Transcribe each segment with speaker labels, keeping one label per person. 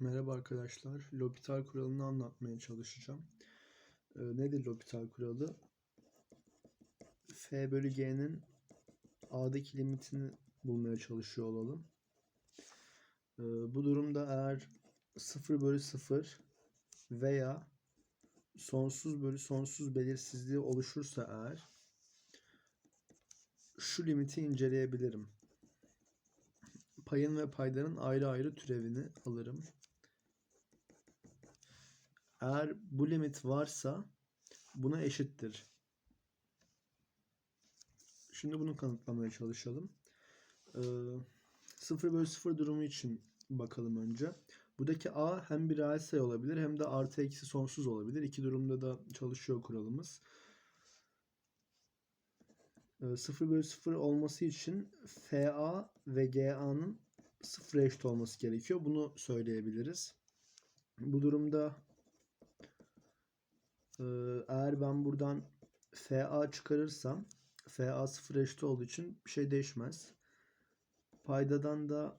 Speaker 1: Merhaba arkadaşlar. L'Hopital kuralını anlatmaya çalışacağım. Ee, nedir L'Hopital kuralı? F bölü G'nin A'daki limitini bulmaya çalışıyor olalım. Ee, bu durumda eğer 0 bölü 0 veya sonsuz bölü sonsuz belirsizliği oluşursa eğer şu limiti inceleyebilirim. Payın ve paydanın ayrı ayrı türevini alırım. Eğer bu limit varsa buna eşittir. Şimdi bunu kanıtlamaya çalışalım. Ee, 0 bölü 0 durumu için bakalım önce. Buradaki a hem bir reel sayı olabilir hem de artı eksi sonsuz olabilir. İki durumda da çalışıyor kuralımız. Ee, 0 bölü 0 olması için fa ve ga'nın sıfıra eşit olması gerekiyor. Bunu söyleyebiliriz. Bu durumda e, eğer ben buradan fa çıkarırsam fa sıfıra eşit olduğu için bir şey değişmez. Paydadan da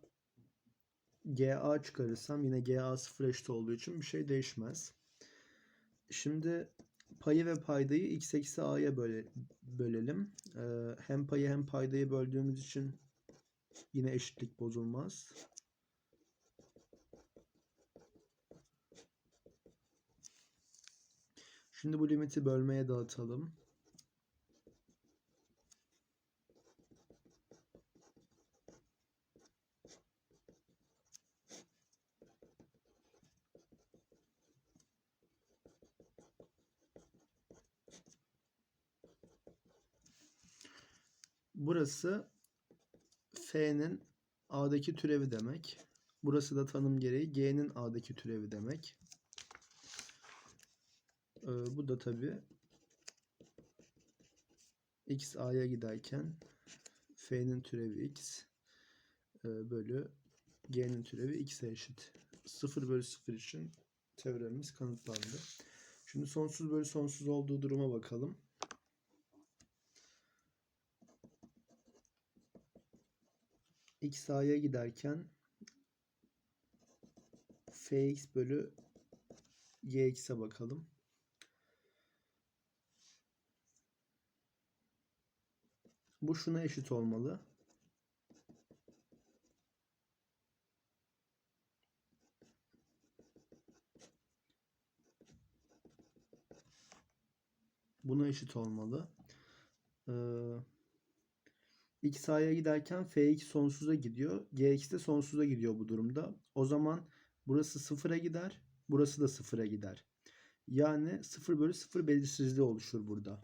Speaker 1: ga çıkarırsam yine ga sıfıra eşit olduğu için bir şey değişmez. Şimdi payı ve paydayı x eksi a'ya böle, bölelim. Ee, hem payı hem paydayı böldüğümüz için yine eşitlik bozulmaz. Şimdi bu limiti bölmeye dağıtalım. Burası F'nin A'daki türevi demek. Burası da tanım gereği G'nin A'daki türevi demek. Ee, bu da tabi X A'ya giderken F'nin türevi X e, bölü G'nin türevi X'e eşit. 0 bölü 0 için teoremimiz kanıtlandı. Şimdi sonsuz bölü sonsuz olduğu duruma bakalım. x a'ya giderken fx bölü gx'e bakalım. Bu şuna eşit olmalı. Buna eşit olmalı. Ee, x a'ya giderken fx sonsuza gidiyor. gx de sonsuza gidiyor bu durumda. O zaman burası sıfıra gider. Burası da sıfıra gider. Yani 0 bölü 0 belirsizliği oluşur burada.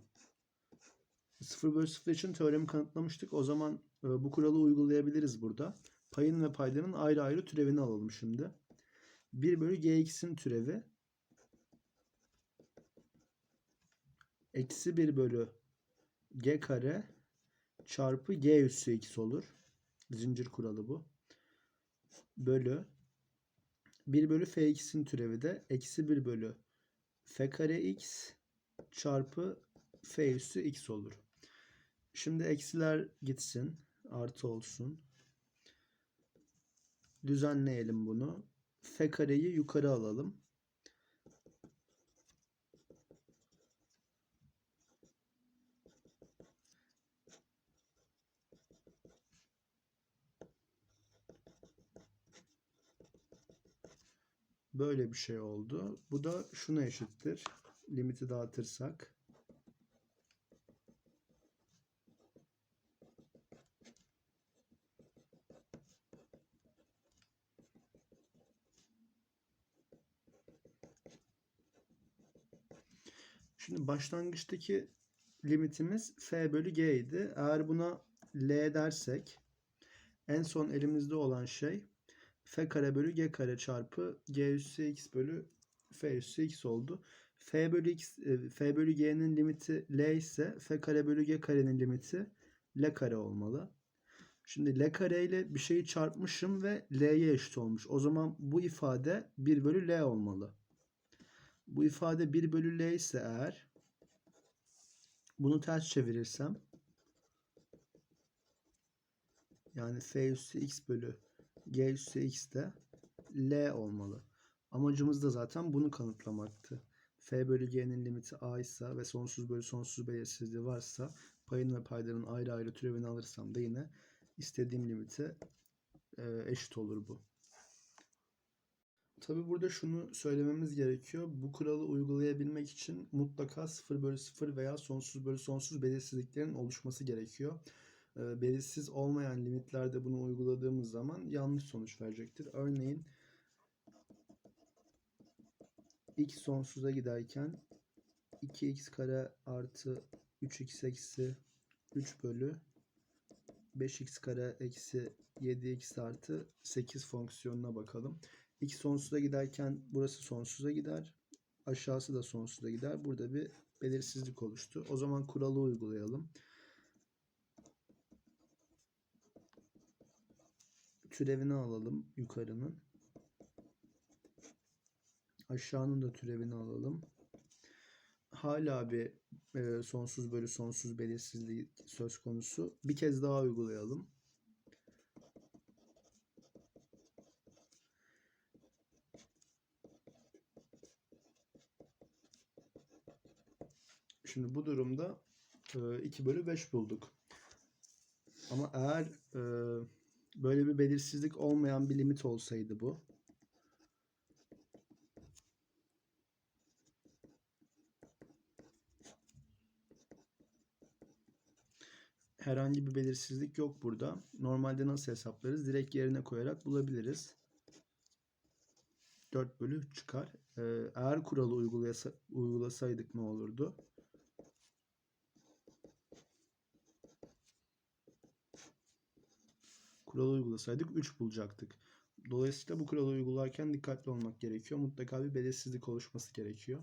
Speaker 1: 0 bölü 0 için teoremi kanıtlamıştık. O zaman e, bu kuralı uygulayabiliriz burada. Payın ve paydanın ayrı ayrı türevini alalım şimdi. 1 bölü gx'in türevi eksi 1 bölü g kare çarpı g üssü x olur. Zincir kuralı bu. Bölü 1 bölü fx'in türevi de eksi 1 bölü f kare x çarpı f üssü x olur. Şimdi eksiler gitsin. Artı olsun. Düzenleyelim bunu. F kareyi yukarı alalım. Böyle bir şey oldu. Bu da şuna eşittir. Limiti dağıtırsak. Şimdi başlangıçtaki limitimiz f bölü g idi. Eğer buna l dersek en son elimizde olan şey f kare bölü g kare çarpı g üssü x bölü f üssü x oldu. f bölü x e, f bölü g'nin limiti l ise f kare bölü g karenin limiti l kare olmalı. Şimdi l kare ile bir şeyi çarpmışım ve l'ye eşit olmuş. O zaman bu ifade 1 bölü l olmalı. Bu ifade 1 bölü l ise eğer bunu ters çevirirsem yani f üssü x bölü g üssü x de L olmalı. Amacımız da zaten bunu kanıtlamaktı. F bölü G'nin limiti A ise ve sonsuz bölü sonsuz belirsizliği varsa payın ve paydanın ayrı ayrı türevini alırsam da yine istediğim limite e, eşit olur bu. Tabi burada şunu söylememiz gerekiyor. Bu kuralı uygulayabilmek için mutlaka 0 bölü 0 veya sonsuz bölü sonsuz belirsizliklerin oluşması gerekiyor. E, belirsiz olmayan limitlerde bunu uyguladığımız zaman yanlış sonuç verecektir. Örneğin x sonsuza giderken 2x kare artı 3x eksi 3 bölü 5x kare eksi 7x artı 8 fonksiyonuna bakalım. X sonsuza giderken burası sonsuza gider. Aşağısı da sonsuza gider. Burada bir belirsizlik oluştu. O zaman kuralı uygulayalım. Türevini alalım yukarının. Aşağının da türevini alalım. Hala bir e, sonsuz bölü sonsuz belirsizliği söz konusu. Bir kez daha uygulayalım. Şimdi bu durumda e, 2 bölü 5 bulduk. Ama eğer e, böyle bir belirsizlik olmayan bir limit olsaydı bu. Herhangi bir belirsizlik yok burada. Normalde nasıl hesaplarız? Direkt yerine koyarak bulabiliriz. 4 bölü 3 çıkar. Ee, eğer kuralı uygulasa, uygulasaydık ne olurdu? Kuralı uygulasaydık 3 bulacaktık. Dolayısıyla bu kuralı uygularken dikkatli olmak gerekiyor. Mutlaka bir belirsizlik oluşması gerekiyor.